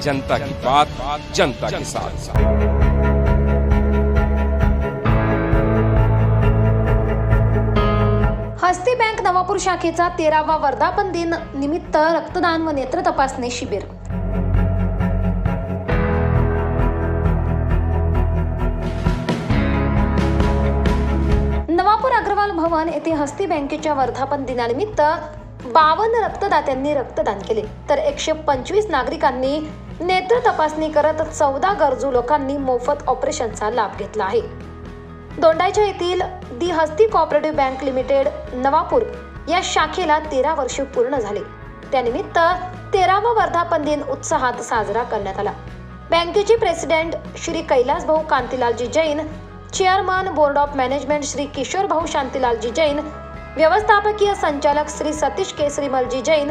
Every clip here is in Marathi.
जनता की बात जनता के साथ। हस्ती बँक नवापूर शाखेचा तेरावा वर्धापन दिन निमित्त रक्तदान व नेत्र तपासणी शिबिर. नवापूर अग्रवाल भवन येथे हस्ती बँकेच्या वर्धापन दिनानिमित्त बावन्न रक्तदात्यांनी रक्तदान केले. तर एकशे पंचवीस नागरिकांनी नेत्र तपासणी करत चौदा गरजू लोकांनी मोफत ऑपरेशनचा लाभ घेतला आहे. दोंडायच्या येथील the Hasti cooperative bank limited Navapur या शाखेला तेरा वर्षे पूर्ण झाले. त्यानिमित्त तेरावा वर्धापन दिन उत्साहात साजरा करण्यात आला. बँकेचे president Shri Kailas Bhau Kantilalji Jain chairman board of management Shri Kishor Bhau Shantilalji Jain व्यवस्थापकीय संचालक श्री सतीश केसरीमलजी जैन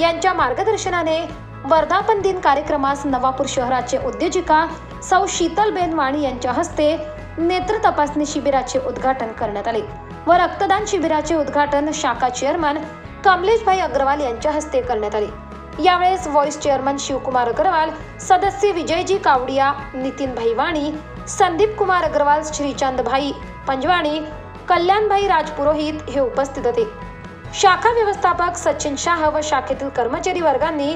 यांच्या मार्गदर्शनाने वर्धापन दिन कार्यक्रमास नवापूर शहराचे उद्योजिका सौ शीतलबेन वाणी यांच्या हस्ते नेत्र तपासणी शिबिराचे उद्घाटन करण्यात आले. व रक्तदान शिबिराचे उद्घाटन शाखा चेअरमन कमलेशभाई अग्रवाल यांच्या हस्ते करण्यात आले. यावेळेस व्हॉइस चेअरमन शिवकुमार अग्रवाल सदस्य विजयजी कावडिया नितीनभाई वाणी संदीप कुमार अग्रवाल श्रीचंद भाई पंजवाणी कल्याणभाई राजपुरोहित हे उपस्थित होते. शाखा व्यवस्थापक सचिन शाह व शाखेतील कर्मचारी वर्गांनी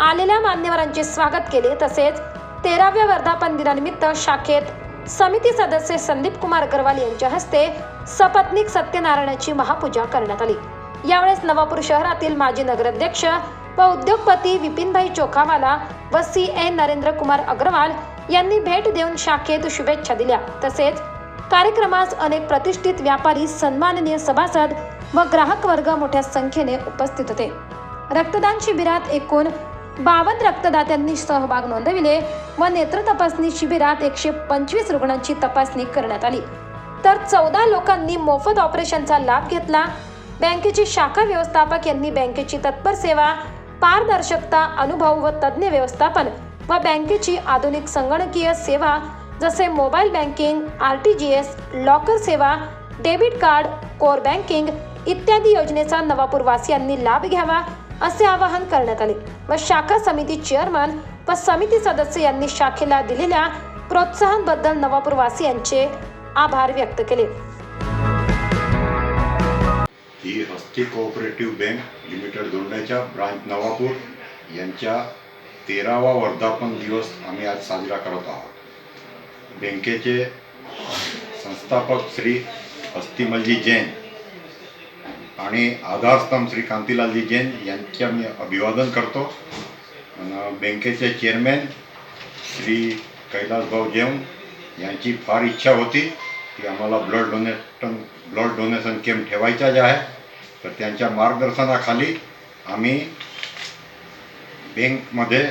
आलेल्या मान्यवरांचे स्वागत केले. तसेच तेराव्या वर्धापन दिनानिमित्त शाखेत समिती सदस्य संदीप कुमार अग्रवाल यांच्या हस्ते सपत्निक सत्यनारायणाची महापूजा करण्यात आली. यावेळेस नवापूर शहरातील माजी नगराध्यक्ष व उद्योगपती विपिनभाई चोखावाला व सी ए नरेंद्र कुमार अग्रवाल यांनी भेट देऊन शाखेत शुभेच्छा दिल्या. तसेच कार्यक्रमास अनेक प्रतिष्ठित व्यापारी सन्माननीय सभासद व ग्राहक वर्ग मोठ्या संख्येने उपस्थित होते. रक्तदान शिबिरात एकूण बावन्न रक्तदात्यांनी सहभाग नोंदविले. व नेत्र तपासणी शिबिरात एकशे पंचवीस रुग्णांची तपासणी करण्यात आली. तर चौदा लोकांनी मोफत ऑपरेशनचा लाभ घेतला. बँकेचे शाखा व्यवस्थापक यांनी बँकेची तत्पर सेवा पारदर्शकता अनुभव व तज्ज्ञ व्यवस्थापन व बँकेची आधुनिक संगणकीय सेवा जसे mobile banking R T G S locker सेवा डेबिट कार्ड कोर बँकिंग इत्यादी योजनेचा नवापूरवासियांनी लाभ घ्यावा. असे आवाहन करण्यात आले. व शाखा समिती चेअरमन व समिती सदस्य यांनी शाखेला दिलेल्या प्रोत्साहनाबद्दल नवापूर वासियांचे आभार व्यक्त केले. ही हस्ती कोऑपरेटिव्ह बँक लिमिटेड दोंडाच्या ब्रांच नवापूर यांच्या तेरावा वर्धापन दिवस आम्ही आज साजरा करत आहोत. बँकेचे संस्थापक श्री हस्तिमलजी जैन आणि आधारस्तंभ श्री कांतीलालजी जैन यांचे मी अभिवादन करतो. आणि बँकेचे चेअरमॅन श्री कैलासभाऊ जैन यांची फार इच्छा होती की आम्हाला blood donation blood donation camp ठेवायचा जे आहे तर त्यांच्या मार्गदर्शनाखाली आम्ही बँकमध्ये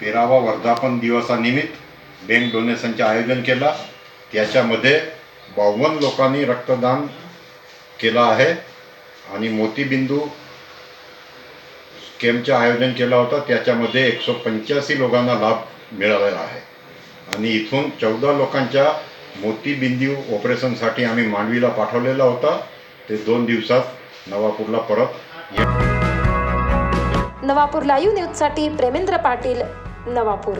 तेरावा वर्धापन दिवसानिमित्त बँक डोनेशनचे आयोजन केलं. त्याच्यामध्ये बावन्न लोकांनी रक्तदान केलं आहे. आणि मोतीबिंदू स्केमचं आयोजन केलं होतं त्याच्यामध्ये एकशे पंच्याऐंशी लोकांना लाभ मिळालेला आहे. आणि इथून चौदा लोकांच्या मोतीबिंदू ऑपरेशनसाठी आम्ही मांडवीला पाठवलेला होता. ते दोन दिवसात नवापूरला परत नवापूरला नवापूर लाईव्ह न्यूजसाठी प्रेमेंद्र पाटील नवापूर.